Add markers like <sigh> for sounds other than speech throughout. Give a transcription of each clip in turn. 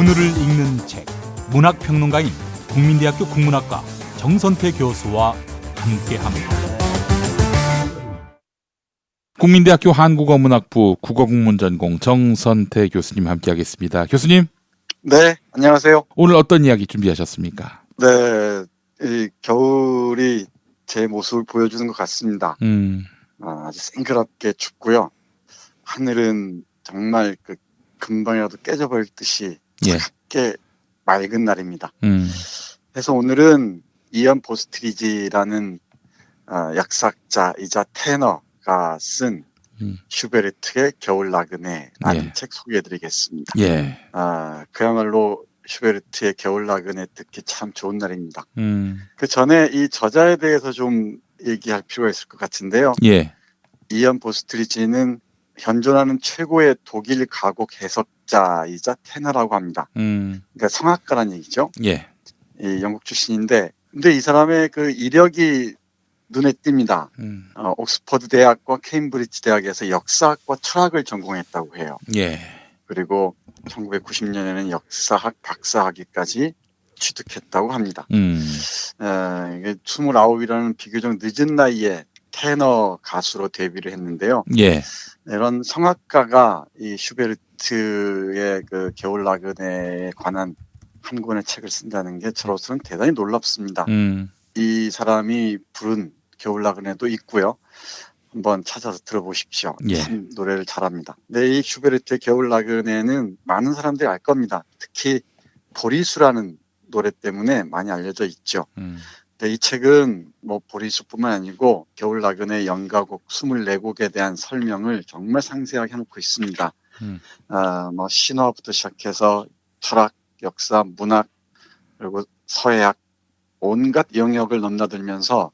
오늘을 읽는 책 문학평론가인 국민대학교 국문학과 정선태 교수와 함께합니다. 국민대학교 한국어문학부 국어국문전공 정선태 교수님 함께하겠습니다. 교수님 네, 안녕하세요. 오늘 어떤 이야기 준비하셨습니까? 네, 이 겨울이 제 모습을 보여주는 것 같습니다. 음, 아, 아주 생그럽게 춥고요. 하늘은 정말 그 금방이라도 깨져버릴 듯이 예. 맑은 날입니다. 음, 그래서 오늘은 이언 보스트리지라는 아, 약사자이자 테너가 쓴 음. 슈베르트의 겨울 나그네라는 예. 책 소개해드리겠습니다. 예, 아, 그야말로 슈베르트의 겨울 나그네 듣기 참 좋은 날입니다. 음, 그 전에 이 저자에 대해서 좀 얘기할 필요가 있을 것 같은데요. 예, 이언 보스트리지는 현존하는 최고의 독일 가곡 해석 자이자 테너라고 합니다. 음, 그러니까 성악가란 얘기죠. 예, 이 영국 출신인데, 근데 이 사람의 그 이력이 눈에 띕니다. 음, 어, 옥스퍼드 대학과 케임브리지 대학에서 역사학과 철학을 전공했다고 해요. 예, 그리고 1990년에는 역사학 박사학위까지 취득했다고 합니다. 음, 어, 이게 29이라는 비교적 늦은 나이에 테너 가수로 데뷔를 했는데요. 예, 이런 성악가가 이 슈베르트 의 그 겨울 나그네에 관한 한 권의 책을 쓴다는 게 저로서는 대단히 놀랍습니다. 음, 이 사람이 부른 겨울 나그네도 있고요. 한번 찾아서 들어보십시오. 예. 참 노래를 잘합니다. 근데 이 슈베르트의 겨울 나그네는 많은 사람들이 알 겁니다. 특히 보리수라는 노래 때문에 많이 알려져 있죠. 음, 근데 이 책은 뭐 보리수뿐만 아니고 겨울 나그네 연가곡 24곡에 대한 설명을 정말 상세하게 해놓고 있습니다. 음. 아, 뭐 신화부터 시작해서 철학, 역사, 문학 그리고 서예학 온갖 영역을 넘나들면서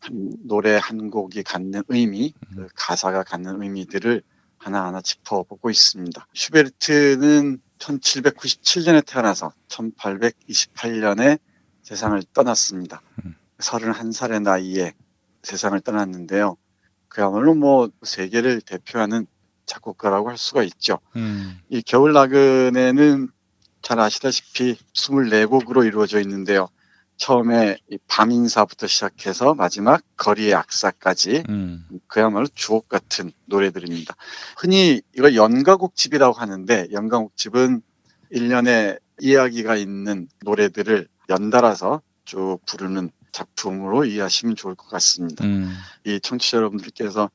한 노래 한 곡이 갖는 의미, 그 가사가 갖는 의미들을 하나하나 짚어보고 있습니다. 슈베르트는 1797년에 태어나서 1828년에 세상을 떠났습니다. 음. 31살의 나이에 세상을 떠났는데요. 그야말로 뭐 세계를 대표하는 작곡가라고 할 수가 있죠. 음, 이 겨울 나그네는 잘 아시다시피 24곡으로 이루어져 있는데요. 처음에 이 밤인사부터 시작해서 마지막 거리의 악사까지 음, 그야말로 주옥 같은 노래들입니다. 흔히 이걸 연가곡집이라고 하는데 연가곡집은 일년에 이야기가 있는 노래들을 연달아서 쭉 부르는 작품으로 이해하시면 좋을 것 같습니다. 음, 이 청취자 여러분들께서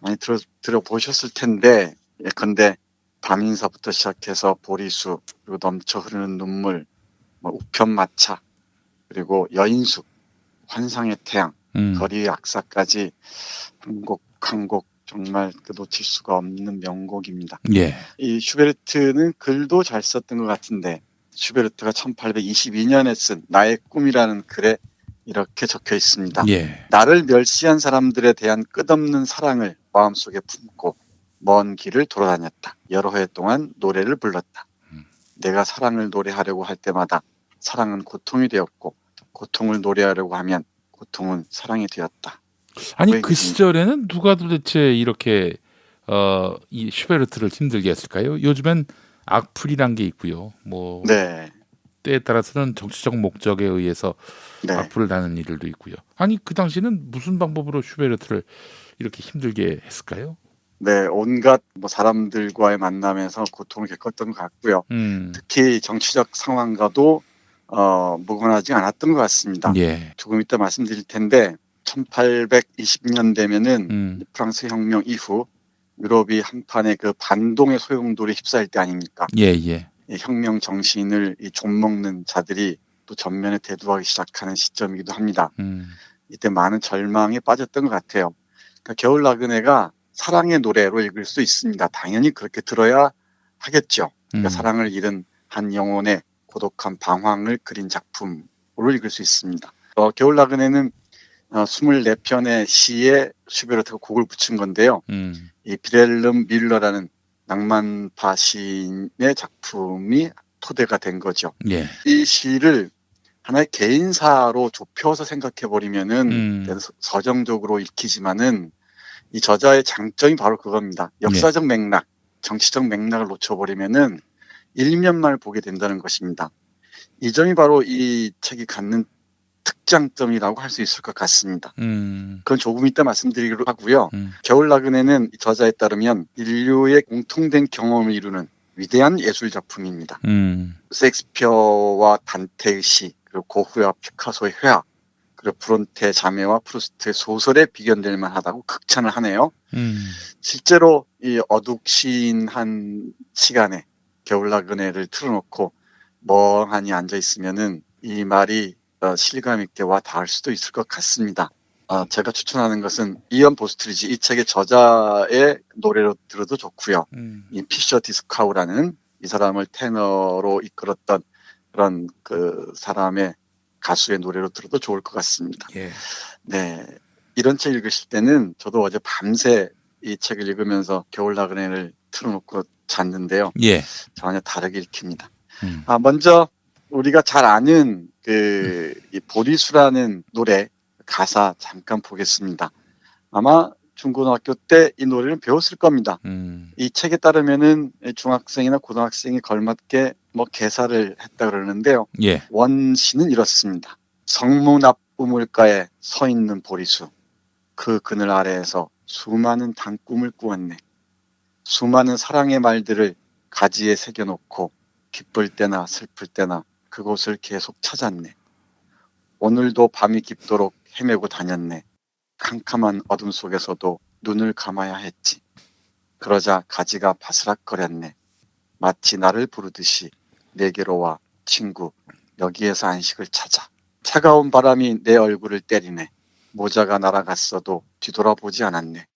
많이 들어, 들어보셨을 텐데 예컨대 밤인사부터 시작해서 보리수 그리고 넘쳐 흐르는 눈물 뭐 우편마차 그리고 여인숙 환상의 태양 음, 거리의 악사까지 한 곡 한 곡 정말 그 놓칠 수가 없는 명곡입니다. 예, 이 슈베르트는 글도 잘 썼던 것 같은데 슈베르트가 1822년에 쓴 나의 꿈이라는 글에 이렇게 적혀 있습니다. 예, 나를 멸시한 사람들에 대한 끝없는 사랑을 마음속에 품고 먼 길을 돌아다녔다. 여러 해 동안 노래를 불렀다. 음. 내가 사랑을 노래하려고 할 때마다 사랑은 고통이 되었고 고통을 노래하려고 하면 고통은 사랑이 되었다. 아니 왜 그? 시절에는 누가 도대체 이렇게 어, 이 슈베르트를 힘들게 했을까요? 요즘엔 악플이란 게 있고요. 뭐 네. 때에 따라서는 정치적 목적에 의해서 네. 악플을 다는 일들도 있고요. 아니 그 당시는 무슨 방법으로 슈베르트를 이렇게 힘들게 했을까요? 네. 온갖 뭐 사람들과의 만남에서 고통을 겪었던 것 같고요. 음, 특히 정치적 상황과도 어, 무관하지 않았던 것 같습니다. 예, 조금 이따 말씀드릴 텐데 1820년 되면은 음, 프랑스 혁명 이후 유럽이 한판에 그 반동의 소용돌이 휩싸일 때 아닙니까? 예, 예, 이 혁명 정신을 이 좀먹는 자들이 또 전면에 대두하기 시작하는 시점이기도 합니다. 음, 이때 많은 절망에 빠졌던 것 같아요. 그러니까 겨울 나그네가 사랑의 노래로 읽을 수 있습니다. 당연히 그렇게 들어야 하겠죠. 그러니까 음, 사랑을 잃은 한 영혼의 고독한 방황을 그린 작품으로 읽을 수 있습니다. 어, 겨울 나그네는 어, 24편의 시에 슈베르트가 곡을 붙인 건데요. 음, 이 비렐름 밀러라는 낭만파 시인의 작품이 토대가 된 거죠. 예, 이 시를 하나의 개인사로 좁혀서 생각해 버리면은 음. 서정적으로 읽히지만은 이 저자의 장점이 바로 그겁니다. 역사적 맥락, 정치적 맥락을 놓쳐버리면은 일면만을 보게 된다는 것입니다. 이 점이 바로 이 책이 갖는 특장점이라고 할 수 있을 것 같습니다. 음. 그건 조금 이따 말씀드리기로 하고요. 음. 겨울 나그네는 이 저자에 따르면 인류의 공통된 경험을 이루는 위대한 예술 작품입니다. 음. 셰익스피어와 단테의 시, 그리고 고흐와 피카소의 회화, 그리고 브론테 자매와 프루스트의 소설에 비견될 만하다고 극찬을 하네요. 음. 실제로 이 어둑신한 시간에 겨울 나그네를 틀어놓고 멍하니 앉아 있으면은 이 말이 어, 실감 있게 와 닿을 수도 있을 것 같습니다. 어, 제가 추천하는 것은 이언 보스트리지 이 책의 저자의 노래로 들어도 좋고요. 음. 이 피셔 디스카우라는 이 사람을 테너로 이끌었던 그런 그 사람의 가수의 노래로 들어도 좋을 것 같습니다. 예. 네. 이런 책 읽으실 때는 저도 어제 밤새 이 책을 읽으면서 겨울 나그네를 틀어놓고 잤는데요. 예. 전혀 다르게 읽힙니다. 음. 아, 먼저 우리가 잘 아는 그, 이 보리수라는 노래 가사 잠깐 보겠습니다. 아마 중고등학교 때 이 노래를 배웠을 겁니다. 음. 이 책에 따르면은 중학생이나 고등학생이 걸맞게 뭐 개사를 했다 그러는데요. 예. 원시는 이렇습니다. 성문 앞 우물가에 서 있는 보리수. 그 그늘 아래에서 수많은 단꿈을 꾸었네. 수많은 사랑의 말들을 가지에 새겨놓고 기쁠 때나 슬플 때나 그곳을 계속 찾았네. 오늘도 밤이 깊도록 헤매고 다녔네. 캄캄한 어둠 속에서도 눈을 감아야 했지. 그러자 가지가 바스락거렸네. 마치 나를 부르듯이 내게로 와 친구 여기에서 안식을 찾아. 차가운 바람이 내 얼굴을 때리네. 모자가 날아갔어도 뒤돌아보지 않았네.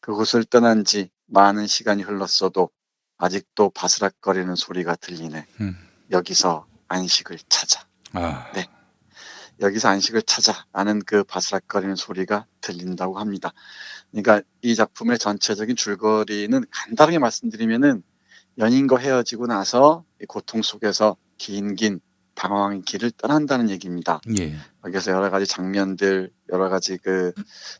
그곳을 떠난 지 많은 시간이 흘렀어도 아직도 바스락거리는 소리가 들리네. 음. 여기서 안식을 찾아. 아. 네. 여기서 안식을 찾아. 라는 그 바스락거리는 소리가 들린다고 합니다. 그러니까 이 작품의 전체적인 줄거리는 간단하게 말씀드리면은 연인과 헤어지고 나서 이 고통 속에서 긴긴 방황의 길을 떠난다는 얘기입니다. 예. 여기서 여러 가지 장면들, 여러 가지 그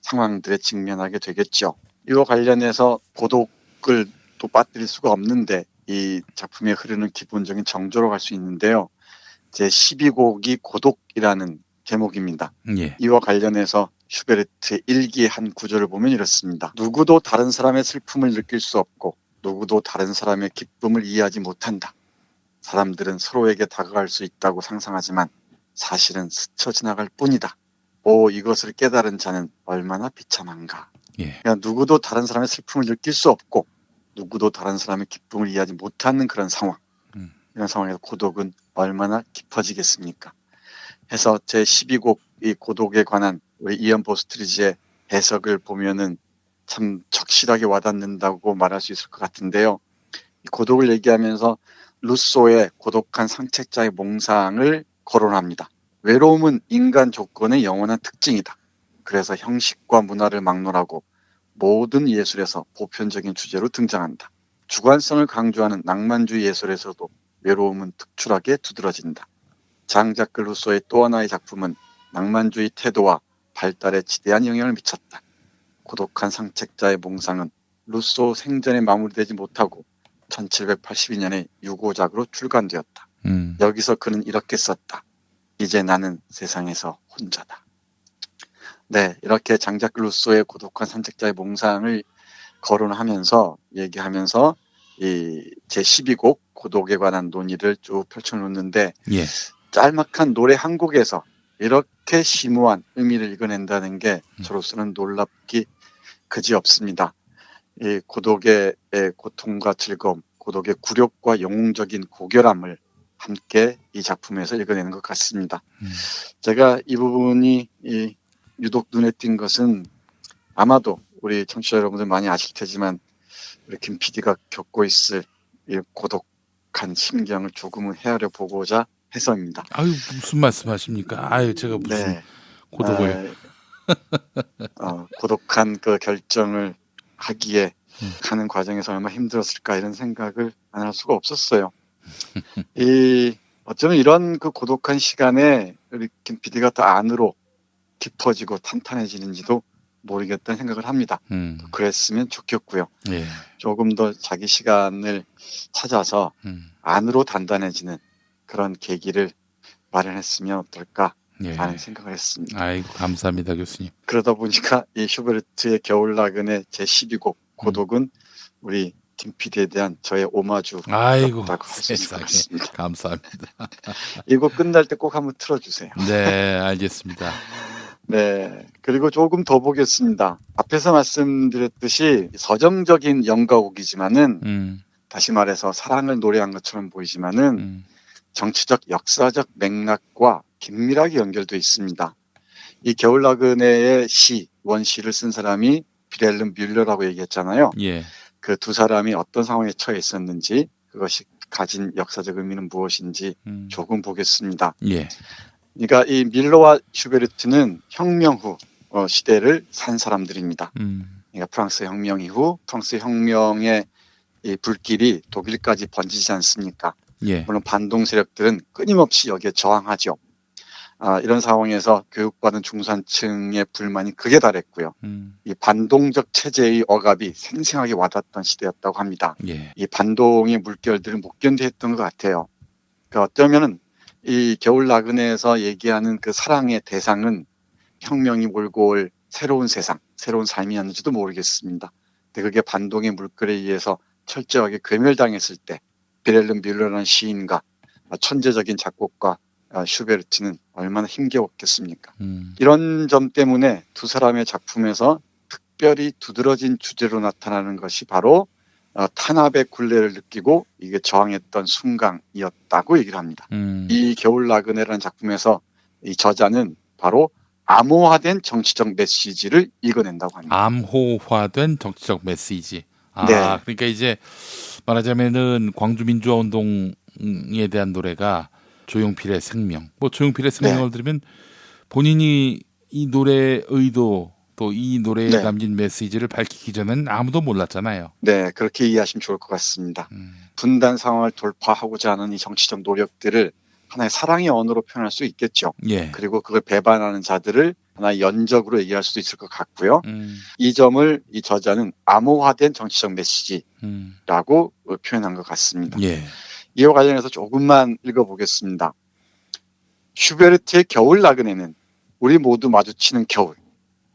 상황들에 직면하게 되겠죠. 이와 관련해서 고독을 또 빠뜨릴 수가 없는데 이 작품에 흐르는 기본적인 정조로 갈 수 있는데요. 제 12곡이 고독이라는 제목입니다. 예. 이와 관련해서 슈베르트의 일기의 한 구절을 보면 이렇습니다. 누구도 다른 사람의 슬픔을 느낄 수 없고 누구도 다른 사람의 기쁨을 이해하지 못한다. 사람들은 서로에게 다가갈 수 있다고 상상하지만 사실은 스쳐 지나갈 뿐이다. 오 이것을 깨달은 자는 얼마나 비참한가. 예. 그러니까 누구도 다른 사람의 슬픔을 느낄 수 없고 누구도 다른 사람의 기쁨을 이해하지 못하는 그런 상황. 음. 이런 상황에서 고독은 얼마나 깊어지겠습니까? 해서 제 12곡 이 고독에 관한 우리 이언 보스트리지의 해석을 보면은 참 적실하게 와닿는다고 말할 수 있을 것 같은데요. 이 고독을 얘기하면서 루소의 고독한 상책자의 몽상을 거론합니다. 외로움은 인간 조건의 영원한 특징이다. 그래서 형식과 문화를 막론하고 모든 예술에서 보편적인 주제로 등장한다. 주관성을 강조하는 낭만주의 예술에서도 외로움은 특출하게 두드러진다. 장자크 루소의 또 하나의 작품은 낭만주의 태도와 발달에 지대한 영향을 미쳤다. 고독한 상책자의 몽상은 루소 생전에 마무리되지 못하고 1782년에 유고작으로 출간되었다. 음. 여기서 그는 이렇게 썼다. 이제 나는 세상에서 혼자다. 네, 이렇게 장작 루소의 고독한 산책자의 몽상을 거론하면서 얘기하면서 이 제 12곡 고독에 관한 논의를 쭉 펼쳐놓는데 예. 짤막한 노래 한 곡에서 이렇게 심오한 의미를 이겨낸다는 게 음. 저로서는 놀랍기 그지 없습니다. 이 고독의 고통과 즐거움, 고독의 굴욕과 영웅적인 고결함을 함께 이 작품에서 읽어내는 것 같습니다. 음. 제가 이 부분이 이 유독 눈에 띈 것은 아마도 우리 청취자 여러분들 많이 아실 테지만 우리 김 PD가 겪고 있을 이 고독 한 심경을 조금은 헤아려 보고자 해서입니다. 아유 무슨 말씀하십니까? 아유 제가 무슨 네. 고독을 아, 어, 고독한 그 결정을 하기에 음. 가는 과정에서 얼마나 힘들었을까 이런 생각을 안 할 수가 없었어요. <laughs> 이 어쩌면 이런 그 고독한 시간에 우리 김 PD가 더 안으로 깊어지고 탄탄해지는지도 모르겠다는 생각을 합니다. 음. 그랬으면 좋겠고요. 예. 조금 더 자기 시간을 찾아서 음. 안으로 단단해지는 그런 계기를 마련했으면 어떨까라는 예. 생각을 했습니다. 아이고 감사합니다 교수님. 그러다 보니까 이 슈베르트의 겨울 나그네 제 12곡 고독은 우리 김 PD에 대한 저의 오마주 아이고 세상에. 감사합니다. 이곡 끝날 때 꼭 한번 틀어주세요. 네 알겠습니다. 네. 그리고 조금 더 보겠습니다. 앞에서 말씀드렸듯이 서정적인 연가곡이지만은 음. 다시 말해서 사랑을 노래한 것처럼 보이지만은 음. 정치적 역사적 맥락과 긴밀하게 연결돼 있습니다. 이 겨울 나그네의 시 원시를 쓴 사람이 비렐름 뮬러라고 얘기했잖아요. 예. 그 두 사람이 어떤 상황에 처해 있었는지 그것이 가진 역사적 의미는 무엇인지 음. 조금 보겠습니다. 예. 그러니까 이 밀러와 슈베르트는 혁명 후 어, 시대를 산 사람들입니다. 음. 그러니까 프랑스 혁명 이후 프랑스 혁명의 이 불길이 독일까지 번지지 않습니까? 예. 물론 반동 세력들은 끊임없이 여기에 저항하죠. 아, 이런 상황에서 교육받은 중산층의 불만이 극에 달했고요. 음. 이 반동적 체제의 억압이 생생하게 와닿던 시대였다고 합니다. 예. 이 반동의 물결들을 못 견디했던 것 같아요. 그 어쩌면은 이 겨울 나그네에서 얘기하는 그 사랑의 대상은 혁명이 몰고 올 새로운 세상, 새로운 삶이었는지도 모르겠습니다. 근데 그게 반동의 물결에 의해서 철저하게 괴멸당했을 때 비렐름 뮬러라는 시인과 천재적인 작곡가 아, 슈베르트는 얼마나 힘겨웠겠습니까? 음. 이런 점 때문에 두 사람의 작품에서 특별히 두드러진 주제로 나타나는 것이 바로 어, 탄압의 굴레를 느끼고 이게 저항했던 순간이었다고 얘기를 합니다. 음. 이 겨울 나그네라는 작품에서 이 저자는 바로 암호화된 정치적 메시지를 읽어낸다고 합니다. 암호화된 정치적 메시지. 아, 네. 그러니까 이제 말하자면은 광주 민주화 운동에 대한 노래가 조용필의 생명. 뭐 조용필의 생명을 들으면 본인이 이 노래의 의도 또 이 노래에 네. 담긴 메시지를 밝히기 전엔 아무도 몰랐잖아요. 네, 그렇게 이해하시면 좋을 것 같습니다. 음. 분단 상황을 돌파하고자 하는 이 정치적 노력들을 하나의 사랑의 언어로 표현할 수 있겠죠. 예. 그리고 그걸 배반하는 자들을 하나의 연적으로 얘기할 수도 있을 것 같고요. 음. 이 점을 이 저자는 암호화된 정치적 메시지라고 음. 표현한 것 같습니다. 예. 이와 관련해서 조금만 읽어보겠습니다. 슈베르트의 겨울 나그네는 우리 모두 마주치는 겨울,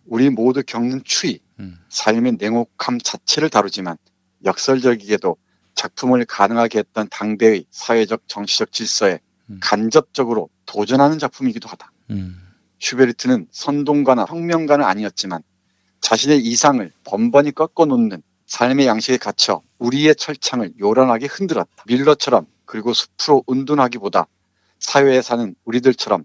우리 모두 겪는 추위, 음. 삶의 냉혹함 자체를 다루지만 역설적이게도 작품을 가능하게 했던 당대의 사회적 정치적 질서에 음. 간접적으로 도전하는 작품이기도 하다. 음. 슈베르트는 선동가나 혁명가는 아니었지만 자신의 이상을 번번이 꺾어놓는 삶의 양식에 갇혀 우리의 철창을 요란하게 흔들었다. 밀러처럼 그리고 숲으로 은둔하기보다 사회에 사는 우리들처럼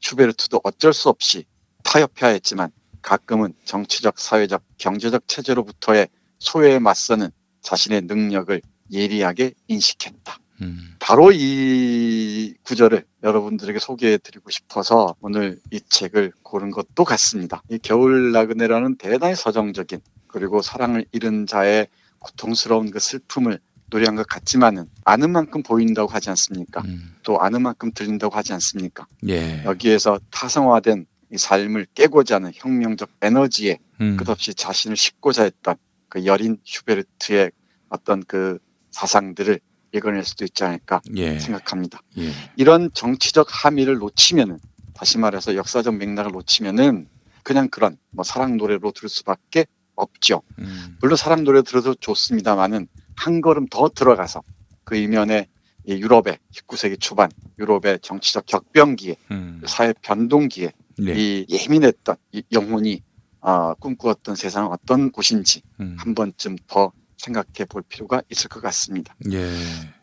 슈베르트도 어쩔 수 없이 타협해야 했지만 가끔은 정치적, 사회적, 경제적 체제로부터의 소외에 맞서는 자신의 능력을 예리하게 인식했다. 음. 바로 이 구절을 여러분들에게 소개해 드리고 싶어서 오늘 이 책을 고른 것도 같습니다. 이 겨울 나그네라는 대단히 서정적인 그리고 사랑을 잃은 자의 고통스러운 그 슬픔을 노래한 것 같지만은 아는 만큼 보인다고 하지 않습니까? 음. 또 아는 만큼 들린다고 하지 않습니까? 예. 여기에서 타성화된 이 삶을 깨고자 하는 혁명적 에너지에 음. 끝없이 자신을 싣고자 했던 그 여린 슈베르트의 어떤 그 사상들을 읽어낼 수도 있지 않을까 예. 생각합니다. 예. 이런 정치적 함의를 놓치면은 다시 말해서 역사적 맥락을 놓치면은 그냥 그런 뭐 사랑 노래로 들을 수밖에 없죠. 음. 물론 사랑 노래 들어도 좋습니다만은 한 걸음 더 들어가서 그 이면에 이 유럽의 19세기 초반 유럽의 정치적 격변기에 음. 사회 변동기에 예. 이 예민했던 이 영혼이 어, 꿈꾸었던 세상은 어떤 곳인지 음. 한 번쯤 더 생각해 볼 필요가 있을 것 같습니다. 예.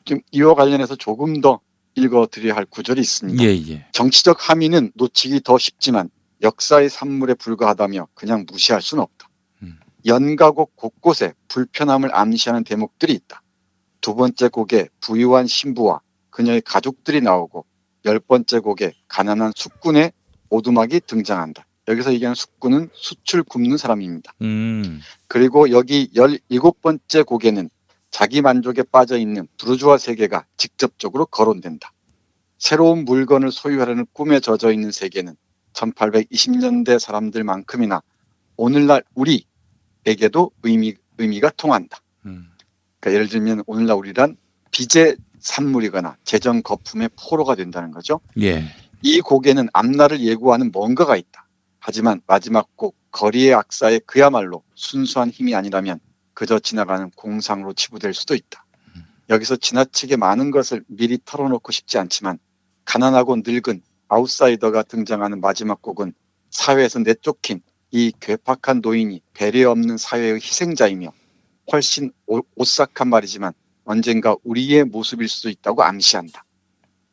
좀 이와 관련해서 조금 더 읽어드려야 할 구절이 있습니다. 예, 예. 정치적 함의는 놓치기 더 쉽지만 역사의 산물에 불과하다며 그냥 무시할 수는 없다. 음. 연가곡 곳곳에 불편함을 암시하는 대목들이 있다. 두 번째 곡에 부유한 신부와 그녀의 가족들이 나오고 열 번째 곡에 가난한 숙군의 오두막이 등장한다. 여기서 얘기하는 숙군은 수출 굽는 사람입니다. 음. 그리고 여기 17번째 곡에는 자기 만족에 빠져 있는 부르주아 세계가 직접적으로 거론된다. 새로운 물건을 소유하려는 꿈에 젖어 있는 세계는 1820년대 사람들만큼이나 오늘날 우리에게도 의미 의미가 통한다. 음. 그러니까 예를 들면 오늘날 우리란 빚의 산물이거나 재정 거품의 포로가 된다는 거죠. 예. 이 곡에는 앞날을 예고하는 뭔가가 있다. 하지만 마지막 곡 거리의 악사의 그야말로 순수한 힘이 아니라면 그저 지나가는 공상으로 치부될 수도 있다. 여기서 지나치게 많은 것을 미리 털어놓고 싶지 않지만 가난하고 늙은 아웃사이더가 등장하는 마지막 곡은 사회에서 내쫓긴 이 괴팍한 노인이 배려 없는 사회의 희생자이며 훨씬 오- 오싹한 말이지만 언젠가 우리의 모습일 수도 있다고 암시한다.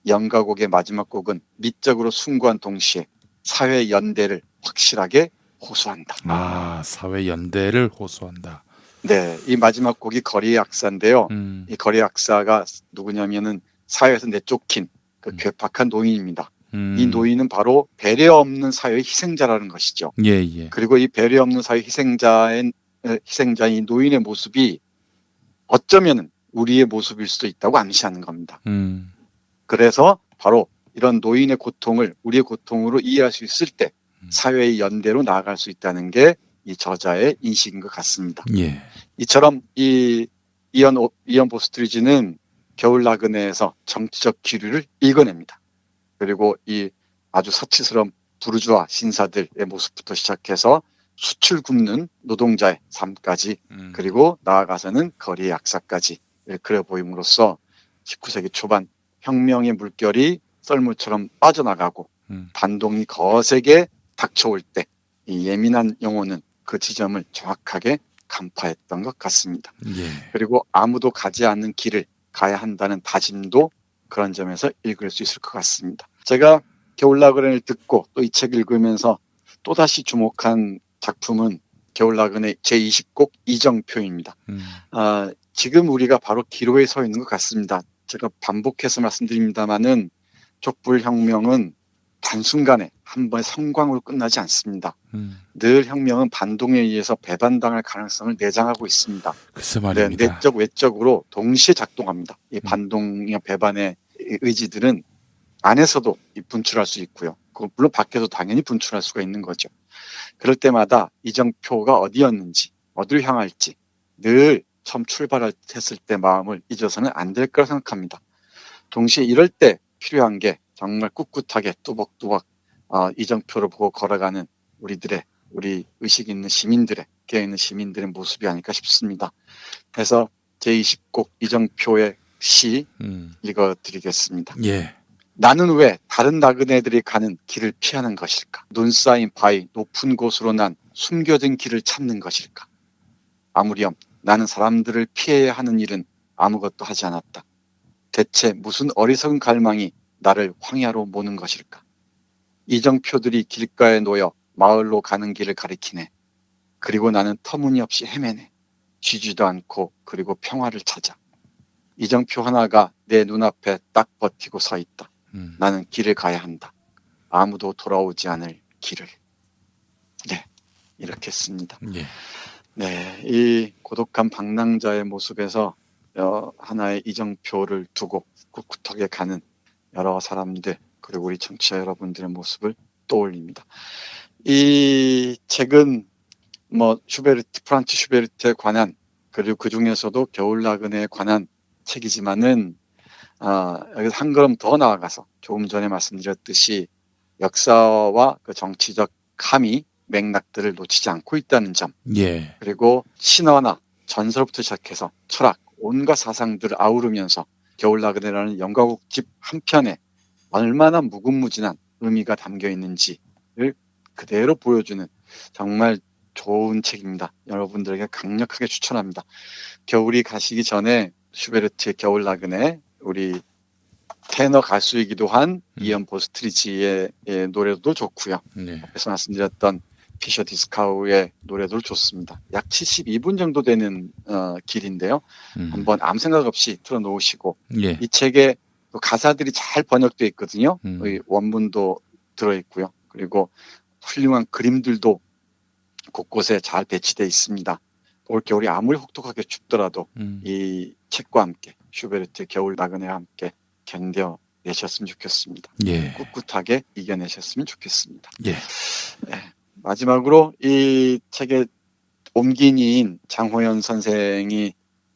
연가곡의 마지막 곡은 미적으로 숭고한 동시에 사회 연대를 확실하게 호소한다. 아 사회 연대를 호소한다. 네, 이 마지막 곡이 거리의 악사인데요. 음. 이 거리의 악사가 누구냐면은 사회에서 내쫓긴 그 음. 괴팍한 노인입니다. 음. 이 노인은 바로 배려 없는 사회의 희생자라는 것이죠. 예 예. 그리고 이 배려 없는 사회 희생자인 에, 희생자인 이 노인의 모습이 어쩌면은 우리의 모습일 수도 있다고 암시하는 겁니다. 음. 그래서 바로 이런 노인의 고통을 우리의 고통으로 이해할 수 있을 때 음. 사회의 연대로 나아갈 수 있다는 게 이 저자의 인식인 것 같습니다. 예. 이처럼 이 이언 오- 이언 보스트리지는 겨울 나그네에서 정치적 기류를 읽어냅니다. 그리고 이 아주 사치스러운 부르주아 신사들의 모습부터 시작해서 수출 굽는 노동자의 삶까지 음. 그리고 나아가서는 거리의 약사까지 그려 보임으로써 19세기 초반 혁명의 물결이 썰물처럼 빠져나가고 음. 반동이 거세게 닥쳐올 때 이 예민한 영혼은 그 지점을 정확하게 간파했던 것 같습니다. 예. 그리고 아무도 가지 않는 길을 가야 한다는 다짐도 그런 점에서 읽을 수 있을 것 같습니다. 제가 겨울나그네를 듣고 또 이 책을 읽으면서 또다시 주목한 작품은 겨울나그네 제20곡 이정표입니다. 음. 아, 지금 우리가 바로 기로에 서 있는 것 같습니다. 제가 반복해서 말씀드립니다만은 촛불혁명은 단순간에 한 번의 성광으로 끝나지 않습니다. 음. 늘 혁명은 반동에 의해서 배반당할 가능성을 내장하고 있습니다. 글쎄 네, 말입니다. 내적 외적으로 동시에 작동합니다. 이 음. 반동이나 배반의 의지들은 안에서도 이 분출할 수 있고요. 그 물론 밖에도 당연히 분출할 수가 있는 거죠. 그럴 때마다 이정표가 어디였는지, 어디를 향할지 늘 처음 출발했을 때 마음을 잊어서는 안 될 거라 생각합니다. 동시에 이럴 때 필요한 게 정말 꿋꿋하게 뚜벅뚜벅 어, 이정표를 보고 걸어가는 우리들의 우리 의식 있는 시민들의 깨어 있는 시민들의 모습이 아닐까 싶습니다. 그래서 제20곡 이정표의 시 음. 읽어드리겠습니다. 예. 나는 왜 다른 나그네들이 가는 길을 피하는 것일까? 눈 쌓인 바위 높은 곳으로 난 숨겨진 길을 찾는 것일까? 아무렴 나는 사람들을 피해야 하는 일은 아무것도 하지 않았다. 대체 무슨 어리석은 갈망이 나를 황야로 모는 것일까? 이정표들이 길가에 놓여 마을로 가는 길을 가리키네. 그리고 나는 터무니없이 헤매네. 쥐지도 않고 그리고 평화를 찾아. 이정표 하나가 내 눈앞에 딱 버티고 서 있다. 음. 나는 길을 가야 한다. 아무도 돌아오지 않을 길을. 네, 이렇게 씁니다. 예. 네, 이 고독한 방랑자의 모습에서 어, 하나의 이정표를 두고 꿋꿋하게 가는 여러 사람들 그리고 우리 청취자 여러분들의 모습을 떠올립니다. 이 책은 뭐 슈베르트 프란츠 슈베르트에 관한 그리고 그 중에서도 겨울 나그네에 관한 책이지만은 아, 여기서 한 걸음 더 나아가서 조금 전에 말씀드렸듯이 역사와 그 정치적 함의 맥락들을 놓치지 않고 있다는 점 예. 그리고 신화나 전설부터 시작해서 철학, 온갖 사상들을 아우르면서 겨울나그네라는 연가곡집 한 편에 얼마나 무궁무진한 의미가 담겨 있는지를 그대로 보여주는 정말 좋은 책입니다. 여러분들에게 강력하게 추천합니다. 겨울이 가시기 전에 슈베르트의 겨울나그네 우리 테너 가수이기도 한 음. 이언 보스트리지의 예, 노래도 좋고요. 예. 앞에서 말씀드렸던 피셔 디스카우의 노래도 좋습니다. 약 72분 정도 되는 어, 길인데요. 음. 한번 아무 생각 없이 틀어놓으시고 예. 이 책에 그 가사들이 잘 번역되어 있거든요. 음. 이 원문도 들어있고요. 그리고 훌륭한 그림들도 곳곳에 잘 배치되어 있습니다. 올 겨울이 아무리 혹독하게 춥더라도 음. 이 책과 함께 슈베르트의 겨울 나그네와 함께 견뎌 내셨으면 좋겠습니다. 예. 꿋꿋하게 이겨내셨으면 좋겠습니다. 예. 마지막으로 이 책의 옮긴이인 장호연 선생이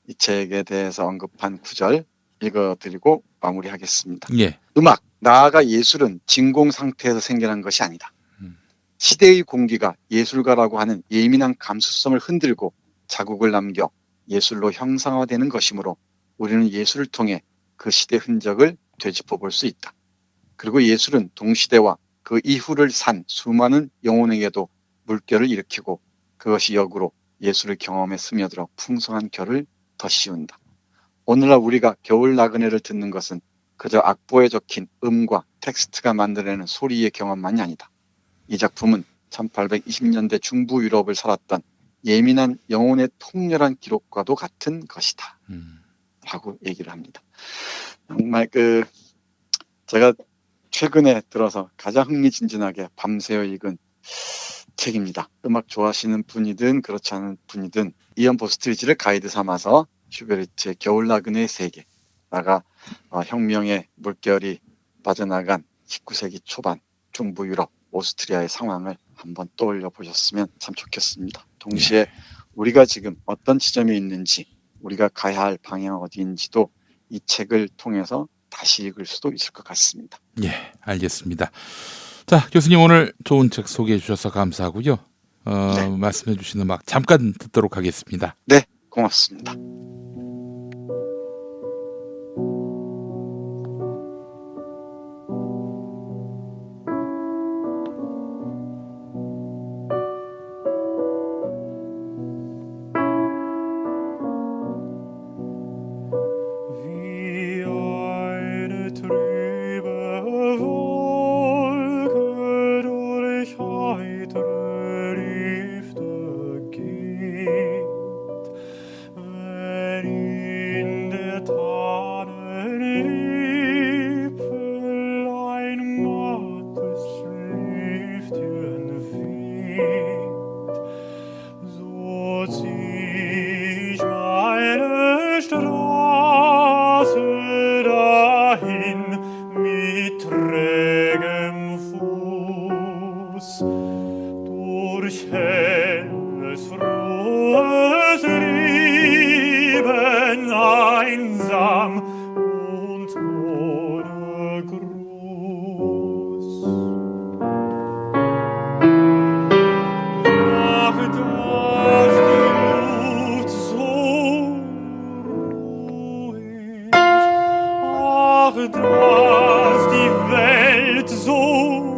이 책에 대해서 언급한 구절 읽어드리고 마무리하겠습니다. 예. 음악, 나아가 예술은 진공 상태에서 생겨난 것이 아니다. 음. 시대의 공기가 예술가라고 하는 예민한 감수성을 흔들고 자국을 남겨 예술로 형상화되는 것이므로 우리는 예술을 통해 그 시대 흔적을 되짚어 볼 수 있다. 그리고 예술은 동시대와 그 이후를 산 수많은 영혼에게도 물결을 일으키고 그것이 역으로 예술의 경험에 스며들어 풍성한 결을 더 씌운다. 오늘날 우리가 겨울 나그네를 듣는 것은 그저 악보에 적힌 음과 텍스트가 만들어내는 소리의 경험만이 아니다. 이 작품은 1820년대 중부 유럽을 살았던 예민한 영혼의 통렬한 기록과도 같은 것이다. 음. 라고 얘기를 합니다. 정말 그 제가 최근에 들어서 가장 흥미진진하게 밤새워 읽은 책입니다. 음악 좋아하시는 분이든 그렇지 않은 분이든 이언 보스트리지를 가이드 삼아서 슈베르트의 겨울 나그네의 세계다가 어, 혁명의 물결이 빠져나간 19세기 초반 중부 유럽 오스트리아의 상황을 한번 떠올려 보셨으면 참 좋겠습니다. 동시에 우리가 지금 어떤 지점에 있는지 우리가 가야 할 방향 어디인지도 이 책을 통해서 다시 읽을 수도 있을 것 같습니다. 예, 알겠습니다. 자, 교수님 오늘 좋은 책 소개해 주셔서 감사하고요. 어, 네. 말씀해 주신 음악 잠깐 듣도록 하겠습니다. 네, 고맙습니다. was die Welt so